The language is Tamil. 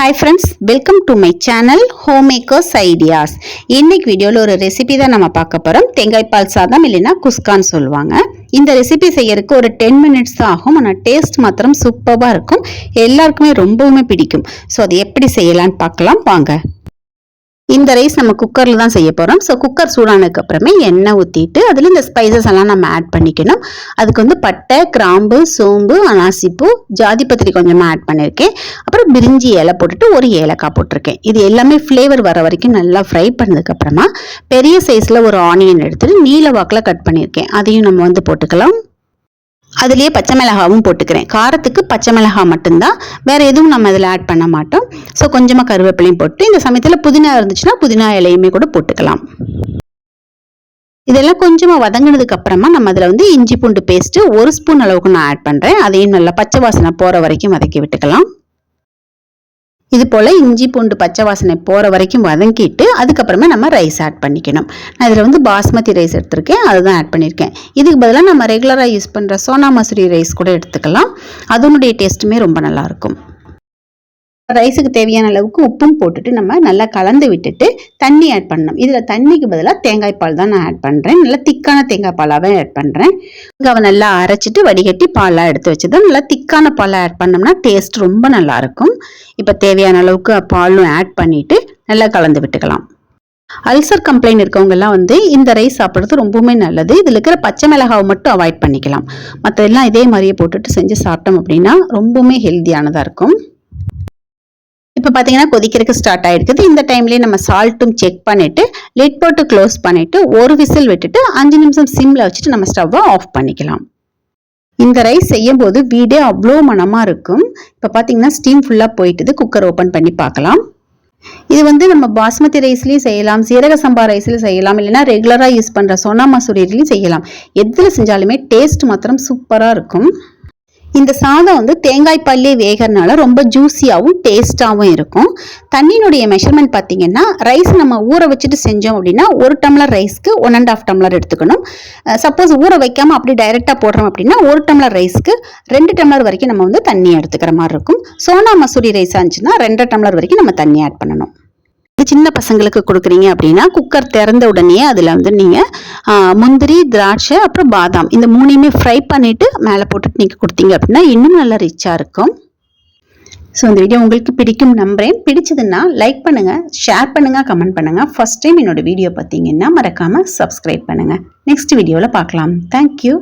Hi friends welcome to my channel home makers ideas இன்னைக்கு வீடியோவில் ஒரு ரெசிபி தான் நம்ம பார்க்க போகிறோம் தேங்காய் பால் சாதம் இல்லைன்னா குஸ்கான்னு சொல்லுவாங்க. இந்த ரெசிபி செய்யறதுக்கு ஒரு டென் மினிட்ஸ் தான் ஆகும். ஆனால் டேஸ்ட் மாத்திரம் சூப்பராக இருக்கும். எல்லாருக்குமே ரொம்பவுமே பிடிக்கும். ஸோ அதை எப்படி செய்யலான்னு பார்க்கலாம். வாங்க. இந்த ரைஸ் நம்ம குக்கரில் தான் செய்ய போகிறோம் ஸோ குக்கர் சூடானதுக்கு அப்புறமே எண்ணெய் ஊற்றிட்டு அதில் இந்த ஸ்பைசஸ் எல்லாம் நம்ம ஆட் பண்ணிக்கணும். அதுக்கு வந்து பட்டை கிராம்பு சோம்பு அனாசிப்பூ ஜாதிபத்திரி கொஞ்சமாக ஆட் பண்ணியிருக்கேன் அப்புறம் பிரிஞ்சி இலை போட்டுட்டு ஒரு ஏலக்காய் போட்டிருக்கேன். இது எல்லாமே ஃப்ளேவர் வர வரைக்கும் நல்லா ஃப்ரை பண்ணதுக்கப்புறமா பெரிய சைஸில் ஒரு ஆனியன் எடுத்துட்டு நீல வாக்கில் கட் பண்ணியிருக்கேன் அதையும் நம்ம வந்து போட்டுக்கலாம். அதுலேயே பச்சை மிளகாவும் போட்டுக்கிறேன். காரத்துக்கு பச்சை மிளகா மட்டும்தான். வேறு எதுவும் நம்ம இதில் ஆட் பண்ண மாட்டோம். ஸோ கொஞ்சமாக கருவேப்பிலையும் போட்டு இந்த சமயத்தில் புதினா இருந்துச்சுன்னா புதினா இலையுமே கூட போட்டுக்கலாம். இதெல்லாம் கொஞ்சமாக வதங்கினதுக்கு அப்புறமா நம்ம அதில் வந்து இஞ்சி பூண்டு பேஸ்ட்டு ஒரு ஸ்பூன் அளவுக்கு நான் ஆட் பண்ணுறேன் அதையும் நல்லா பச்சை வாசனை போகிற வரைக்கும் வதக்கி விட்டுக்கலாம். இது போல் இஞ்சி பூண்டு பச்சை வாசனை போகிற வரைக்கும் வதங்கிட்டு அதுக்கப்புறமா நம்ம ரைஸ் ஆட் பண்ணிக்கணும். நான் இதில் வந்து பாஸ்மதி ரைஸ் எடுத்திருக்கேன் அதுதான் ஆட் பண்ணியிருக்கேன் இதுக்கு பதிலாக நம்ம ரெகுலராக யூஸ் பண்ணுற சோனா மசூரி ரைஸ் கூட எடுத்துக்கலாம். அதனுடைய டேஸ்ட்டுமே ரொம்ப நல்லாயிருக்கும் ரைஸுக்கு தேவையான அளவுக்கு உப்பும் போட்டுட்டு நம்ம நல்லா கலந்து விட்டுட்டு தண்ணி ஆட் பண்ணணும். இதில் தண்ணிக்கு பதிலாக தேங்காய் பால் தான் நான் ஆட் பண்ணுறேன் நல்லா திக்கான தேங்காய் பாலாகவே ஆட் பண்ணுறேன் அவன் நல்லா அரைச்சிட்டு வடிகட்டி பாலாக எடுத்து வச்சுதான் நல்லா திக்கான பாலை ஆட் பண்ணோம்னா டேஸ்ட் ரொம்ப நல்லாயிருக்கும் இப்போ தேவையான அளவுக்கு பாலும் ஆட் பண்ணிவிட்டு நல்லா கலந்து விட்டுக்கலாம். அல்சர் கம்ப்ளைண்ட் இருக்கவங்கெல்லாம் வந்து இந்த ரைஸ் சாப்பிட்றது ரொம்பவுமே நல்லது. இதில் இருக்கிற பச்சை மிளகாவை மட்டும் அவாய்ட் பண்ணிக்கலாம். மற்றதெல்லாம் இதே மாதிரியே போட்டுட்டு செஞ்சு சாப்பிட்டோம் அப்படின்னா ரொம்பவுமே ஹெல்த்தியானதாக இருக்கும். இப்போ பார்த்தீங்கன்னா கொதிக்கிறதுக்கு ஸ்டார்ட் ஆகிருக்குது இந்த டைம்லேயே நம்ம சால்ட்டும் செக் பண்ணிவிட்டு லிட் போட்டு க்ளோஸ் பண்ணிவிட்டு ஒரு விசில் விட்டுட்டு அஞ்சு நிமிஷம் சிம்மில் வச்சுட்டு நம்ம ஸ்டவ்வை ஆஃப் பண்ணிக்கலாம். இந்த ரைஸ் செய்யும் போது வீடே அவ்வளோ மனமாக இருக்கும். இப்போ பார்த்தீங்கன்னா ஸ்டீம் ஃபுல்லாக போயிட்டுது. குக்கர் ஓப்பன் பண்ணி பார்க்கலாம். இது வந்து நம்ம பாஸ்மதி ரைஸ்லேயும் செய்யலாம். சீரக சம்பா ரைஸ்லையும் செய்யலாம். இல்லைன்னா ரெகுலராக யூஸ் பண்ணுற சோனா மசூரிலையும் செய்யலாம். எதில் செஞ்சாலுமே டேஸ்ட் மாத்திரம் சூப்பராக இருக்கும். இந்த சாதம் வந்து தேங்காய் பல்லே வேகிறனால ரொம்ப ஜூஸியாகவும் டேஸ்ட்டாகவும் இருக்கும். தண்ணியினுடைய மெஷர்மெண்ட் பார்த்தீங்கன்னா ரைஸ் நம்ம ஊற வச்சுட்டு செஞ்சோம் அப்படின்னா ஒரு டம்ளர் ரைஸ்க்கு ஒன் அண்ட் ஆஃப் டம்ளர் எடுத்துக்கணும். சப்போஸ் ஊற வைக்காமல் அப்படி டைரெக்டாக போடுறோம் அப்படின்னா ஒரு டம்ளர் ரைஸ்க்கு ரெண்டு டம்ளர் வரைக்கும் நம்ம வந்து தண்ணி எடுத்துக்கிற மாதிரி இருக்கும். சோனா மசூரி ரைஸ் ஆச்சுன்னா ரெண்டு டம்ளர் வரைக்கும் நம்ம தண்ணி ஆட் பண்ணணும். இது சின்ன பசங்களுக்கு கொடுக்குறீங்க அப்படின்னா குக்கர் திறந்த உடனே அதில் வந்து நீங்கள் முந்திரி திராட்சை அப்புறம் பாதாம் இந்த மூணையுமே ஃப்ரை பண்ணிவிட்டு மேலே போட்டுட்டு நீங்கள் கொடுத்தீங்க அப்படின்னா இன்னும் நல்லா ரிச்சாக இருக்கும். ஸோ இந்த வீடியோ உங்களுக்கு பிடிக்கும் நம்புறேன். பிடிச்சதுன்னா லைக் பண்ணுங்கள் ஷேர் பண்ணுங்கள் கமெண்ட் பண்ணுங்கள் ஃபஸ்ட் டைம் என்னோட வீடியோ பார்த்தீங்கன்னா மறக்காமல் சப்ஸ்கிரைப் பண்ணுங்கள் நெக்ஸ்ட் வீடியோவில் பார்க்கலாம். தேங்க்யூ